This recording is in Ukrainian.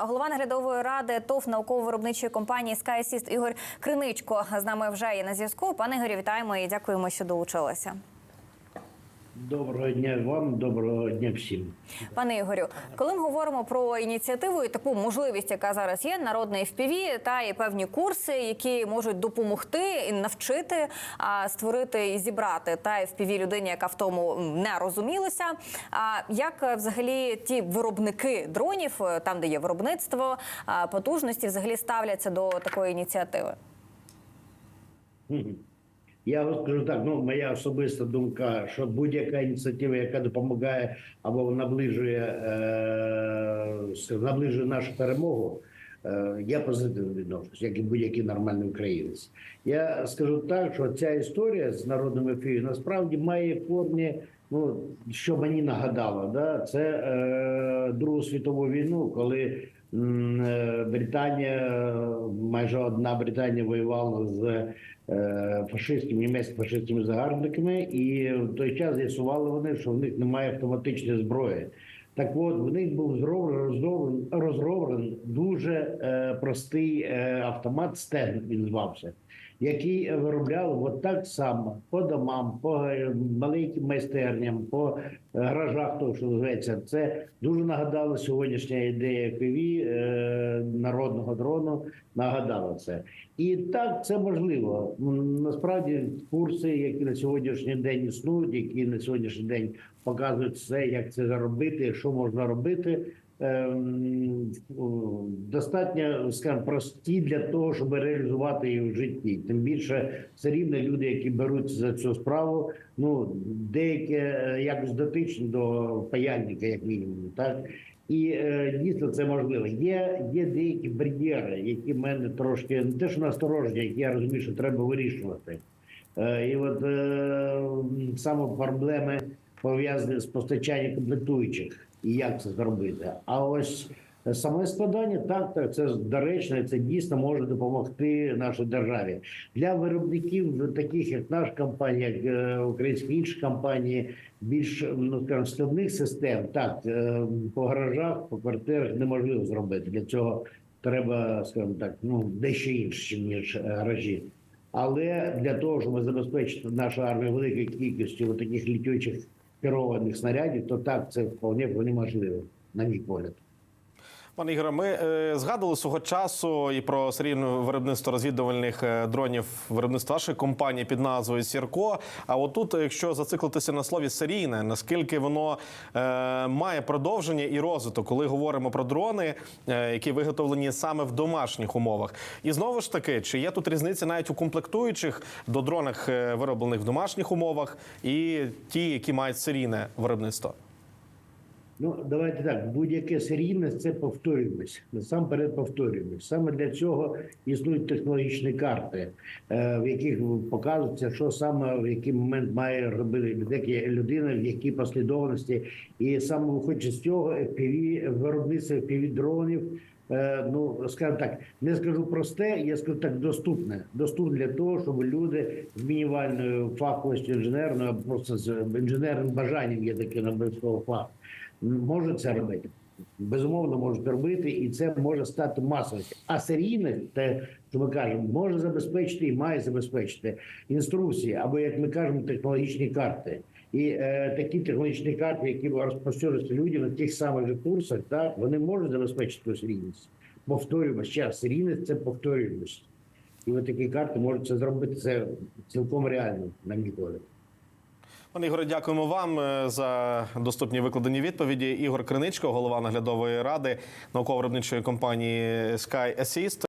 Голова наглядової ради ТОВ науково-виробничої компанії SkyAssist Ігор Криничко з нами вже є на зв'язку. Пане Ігорі, вітаємо і дякуємо, що долучилися. Доброго дня вам, доброго дня всім. Пане Ігорю, коли ми говоримо про ініціативу і таку можливість, яка зараз є, народний FPV та і певні курси, які можуть допомогти і навчити а, створити і зібрати та FPV людині, яка в тому не розумілася. А як взагалі ті виробники дронів, е, там де є виробництво, а, потужності, взагалі ставляться до такої ініціативи? Я скажу так, ну моя особиста думка, що будь-яка ініціатива, яка допомагає або наближує, е, наближує нашу перемогу, е, я позитивно відношусь, як і будь-який нормальний українець. Я скажу так, що ця історія з народним ефіром насправді має формі. Ну, що мені нагадало, да, це е, Другу світову війну, коли е, Британія, майже одна Британія воювала з е, фашистськими німецькими фашистськими загарбниками, і в той час з'ясували вони, що в них немає автоматичної зброї. Так от в них був зроблений розроблений, розроблений дуже е, простий е, автомат Стен, він звався, який виробляли от так само по домам, по е, маленьким майстерням, по е, гаражах, то що називається. Це дуже нагадало сьогоднішня ідея КВІ е, народного дрону. Нагадала це. І так це можливо. Насправді курси, які на сьогоднішній день існують, які на сьогоднішній день показують все, як це робити, що можна робити. Достатньо скажімо, прості для того, щоб реалізувати їх в житті. Тим більше все рівно люди, які беруть за цю справу, ну деякі е, якось дотичні до паяльника, як мінімум, так і е, дійсно це можливо. Є, є деякі бар'єри, які в мене трошки не те, що насторожені, які я розумію, що треба вирішувати. Е, і от е, саме проблеми пов'язані з постачанням комплектуючих і як це зробити. А ось саме складання, так, це доречно, це дійсно може допомогти нашій державі. Для виробників, таких як наша компанія, як е, українські інші компанії, більш ну скажімо, складних систем, так е, по гаражах, по квартирах неможливо зробити. Для цього треба, скажімо так, ну дещо інше, ніж е, гаражі. Але для того, щоб забезпечити нашу армію великою кількістю таких літючих керованих снарядів, то так це вполне, вполне можливо, на мій погляд. Пане Ігоре, ми е, згадували свого часу і про серійне виробництво розвідувальних е, дронів виробництва вашої компанії під назвою Сірко. А отут, якщо зациклитися на слові серійне, наскільки воно е, має продовження і розвиток, коли говоримо про дрони, е, які виготовлені саме в домашніх умовах, і знову ж таки, чи є тут різниця навіть у комплектуючих до дронах, е, вироблених в домашніх умовах, і ті, які мають серійне виробництво? Ну, давайте так, будь-яке серійність це повторюємось. Насамперед повторюємось. Саме для цього існують технологічні карти, е, в яких показується, що саме в який момент має робити деяка людина, в якій послідовності. І саме виходячи з цього, FPV, виробництво FPV дронів. е, Ну, скажімо так, не скажу просте, я скажу так, доступне. Доступне для того, щоб люди з мінімальною фаховістю інженерною, або просто з інженерним бажанням є таке на обов'язково фах можуть це робити. Безумовно, можуть робити, і це може стати масовістю. А серійність, те, що ми кажемо, може забезпечити і має забезпечити інструкції, або як ми кажемо, технологічні карти. І е, такі технологічні карти, які розповсюджуються людям на тих самих же курсах, так вони можуть забезпечити цю серійність. Повторюємо ще серійність це повторюємость. І от такі карти можуть це зробити. Це цілком реально, на мій погляд. Пане Ігоре, дякуємо вам е, за доступні викладені відповіді. Ігор Криничко, голова наглядової ради науково-виробничої компанії Sky Assist.